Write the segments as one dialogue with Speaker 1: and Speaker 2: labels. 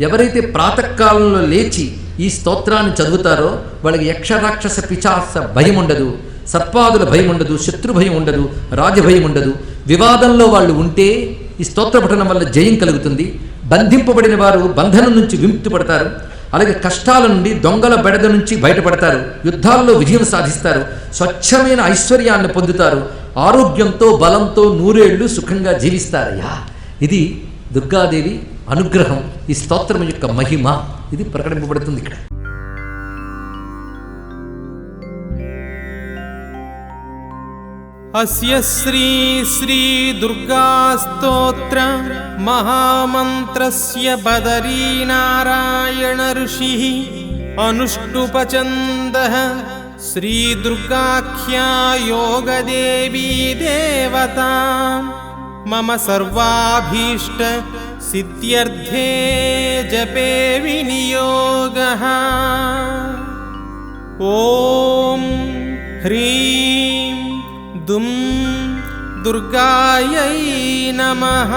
Speaker 1: ఎవరైతే ప్రాతకాలంలో లేచి ఈ స్తోత్రాన్ని చదువుతారో వాళ్ళకి యక్షరాక్షస పిచాస భయం ఉండదు సర్పాదుల భయం ఉండదు శత్రు భయం ఉండదు రాజభయం ఉండదు. వివాదంలో వాళ్ళు ఉంటే ఈ స్తోత్ర పఠనం వల్ల జయం కలుగుతుంది. బంధింపబడిన వారు బంధనం నుంచి విముక్తి పడతారు అలాగే కష్టాల నుండి దొంగల బెడద నుంచి బయటపడతారు. యుద్ధాల్లో విజయం సాధిస్తారు. స్వచ్ఛమైన ఐశ్వర్యాన్ని పొందుతారు. ఆరోగ్యంతో బలంతో నూరేళ్ళు సుఖంగా జీవిస్తారయ్యా. ఇది దుర్గాదేవి అనుగ్రహం ఈ స్తోత్రం యొక్క మహిమ ఇది ప్రకటింపబడుతుంది ఇక్కడ.
Speaker 2: అస్య శ్రీ శ్రీ దుర్గాస్తోత్ర మహామంత్రస్య బదరీనారాయణ ఋషి అనుష్టుపచంద శ్రీ దుర్గాఖ్యా యోగదేవీ దేవతా. మమ సర్వాభీష్ట सिद्ध्यर्थे जपे विनियोगः। ॐ ह्रीं दुं दुर्गायै नमः।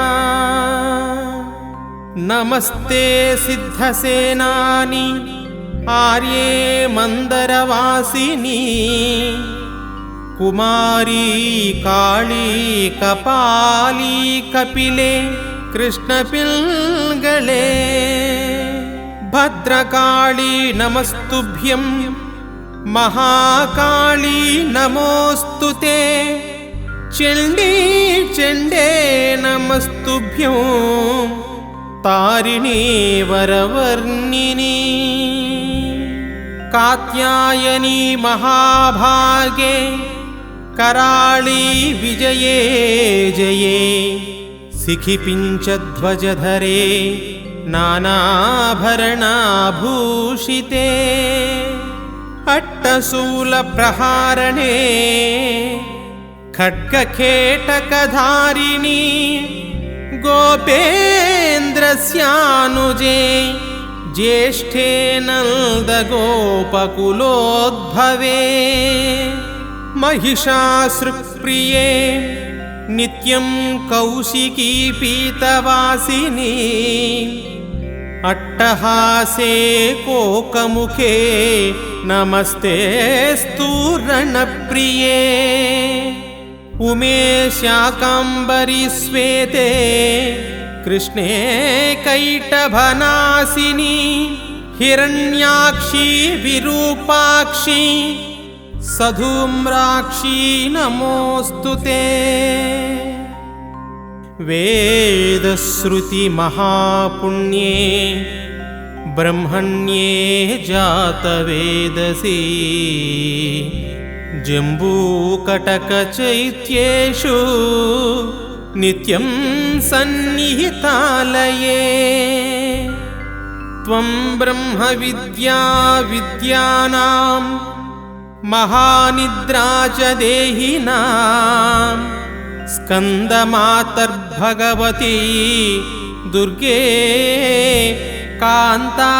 Speaker 2: नमस्ते सिद्धसेनानि आर्ये मन्दरवासिनी कुमारी काळी कपाली कपिले कृष्णपिल्गळे भद्रकाळी नमस्तुभ्यं महाकाळी नमोऽस्तु ते। चण्डी चण्डे नमस्तुभ्यो तारिणी वरवर्णिनी। कात्यायनी महाभागे कराळी विजये जये सिखिपिञ्चध्वजधरे नानाभरणाभूषिते। अट्टशूलप्रहारणे खड्गखेटकधारिणी गोपेन्द्रस्यानुजे ज्येष्ठे नन्दगोपकुलोद्भवे। महिषासृप्रिये नित्यं कौशिकी पीतवासिनी। अट्टहासे कोकमुखे नमस्ते स्तूरणप्रिये। उमे शाकाम्बरी श्वेते कृष्णे कैटभनासिनी। हिरण्याक्षी विरूपाक्षी सधूम्राक्षी नमोऽस्तु ते। वेदश्रुतिमहापुण्ये ब्रह्मण्ये जातवेदसी। जम्बूकटकचैत्येषु नित्यं सन्निहितालये। त्वं ब्रह्मविद्या विद्यानां महानिद्रा च देहिनां स्कन्दमातर्भगवती दुर्गे कान्तारवासिनी।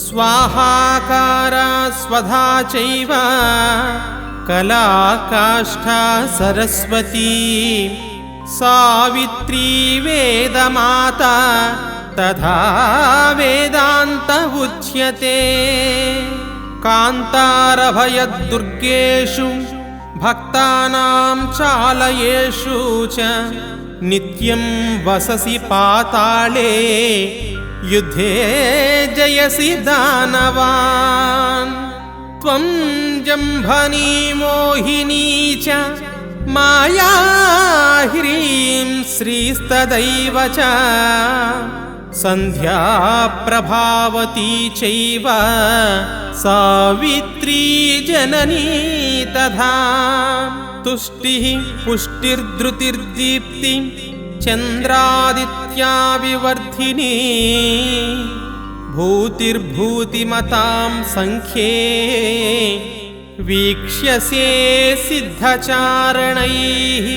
Speaker 2: स्वाहाकारा स्वधा चैव कलाकाष्ठा सरस्वती। सावित्री वेदमाता तथा वेदान्त उच्यते कान्तारभयदुर्गेषु भक्तानां चालयेषु च नित्यं वससि पाताळे युद्धे जयसि दानवान्। त्वं जम्भनी मोहिनी च माया ह्रीं श्रीस्तदैव च सन्ध्या प्रभावती चैव सावित्री जननी तथा। तुष्टिः पुष्टिर्धृतिर्दीप्ति चन्द्रादित्या विवर्धिनी भूतिर्भूतिमतां सङ्ख्ये वीक्ष्यसे सिद्धचारणैः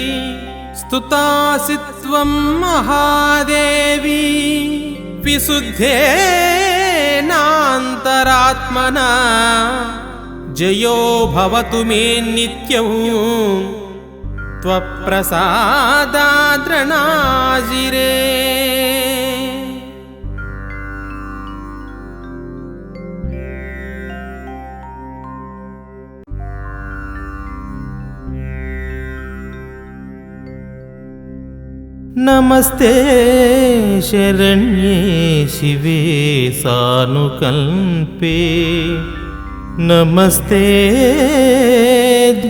Speaker 2: स्तुतासि त्वं महादेवी विशुद्धेनान्तरात्मना जयो भवतु मे नित्यौ। त्वप्रसादाद्रणाजिरे नमस्ते शरण्ये शिवे सानुकल्पे नमस्ते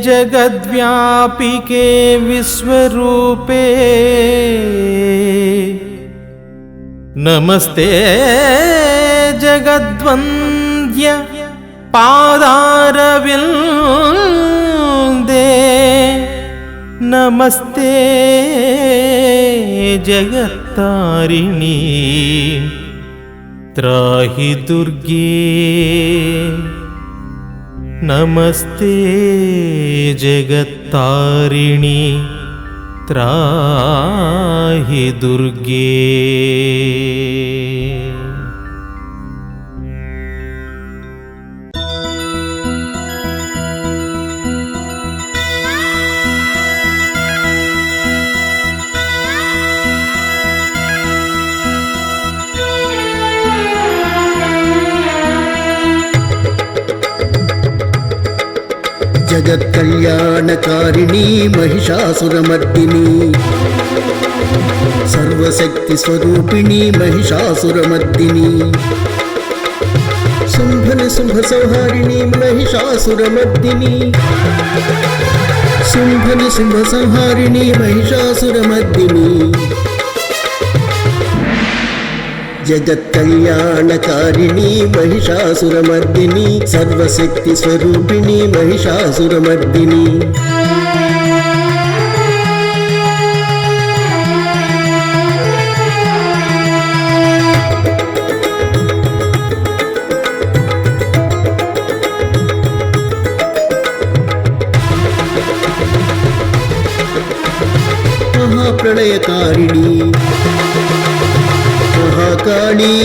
Speaker 2: जगद्व्यापिके विश्वरूपे नमस्ते जगद्वन्द्य पादारविन्दे नमस्ते जगत्तारिणी त्राहि दुर्गे। नमस्ते जगत्तारिणि त्राहि दुर्गे
Speaker 3: జగత్కళ్యాణకారిణీ మహిషాసురమర్దిని. సర్వశక్తి స్వరూపిణి మహిషాసురమర్దిని. శుంభన శుంభ సంహారిణి మహిషాసురమర్దిని. శుంభన శుంభ సంహారిణి మహిషాసురమర్దిని. జగత్కళ్యాణకారిణి మహిషాసురమర్దిని సర్వశక్తి స్వరూపిణి మహిషాసురమర్దిని. మహాప్రళయకారిణి మహాకాళీ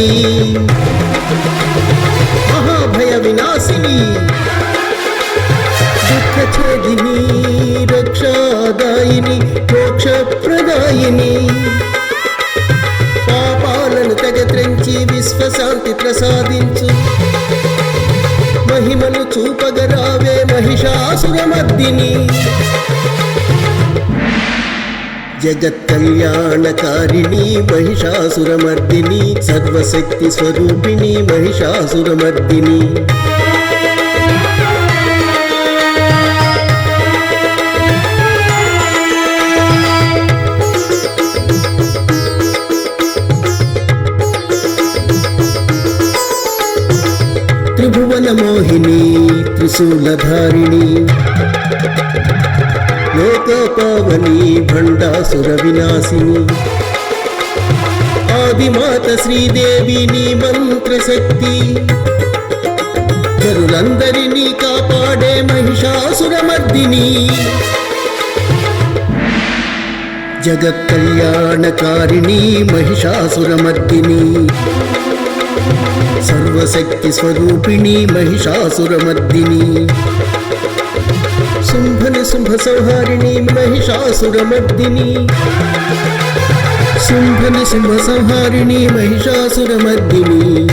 Speaker 3: మహాభయ వినాశిని దుఃఖ ఛేదిని రక్షాదాయిని మోక్ష ప్రదాయిని జగత్కళ్యాణకారిణి మహిషాసురమర్దిని సర్వశక్తి స్వరూపిణి మహిషాసురమర్దిని. త్రిభువన మోహిని త్రిశూలధారిణి లోకపావని భండాసుర వినాశిని ఆదిమాత శ్రీదేవిని మంత్రశక్తి. గరులందరినీ కాపాడే మహిషాసుర మర్దిని జగత్ కళ్యాణకారిణి మహిషాసుర మర్దిని సర్వశక్తి స్వరూపిణి మహిషాసుర మర్దిని शुंभन शुंभ संहारिणी महिषासुर मर्दिनी। शुंभन शुंभ महिषासुरमर्दिनी महिषासुर मर्दिनी।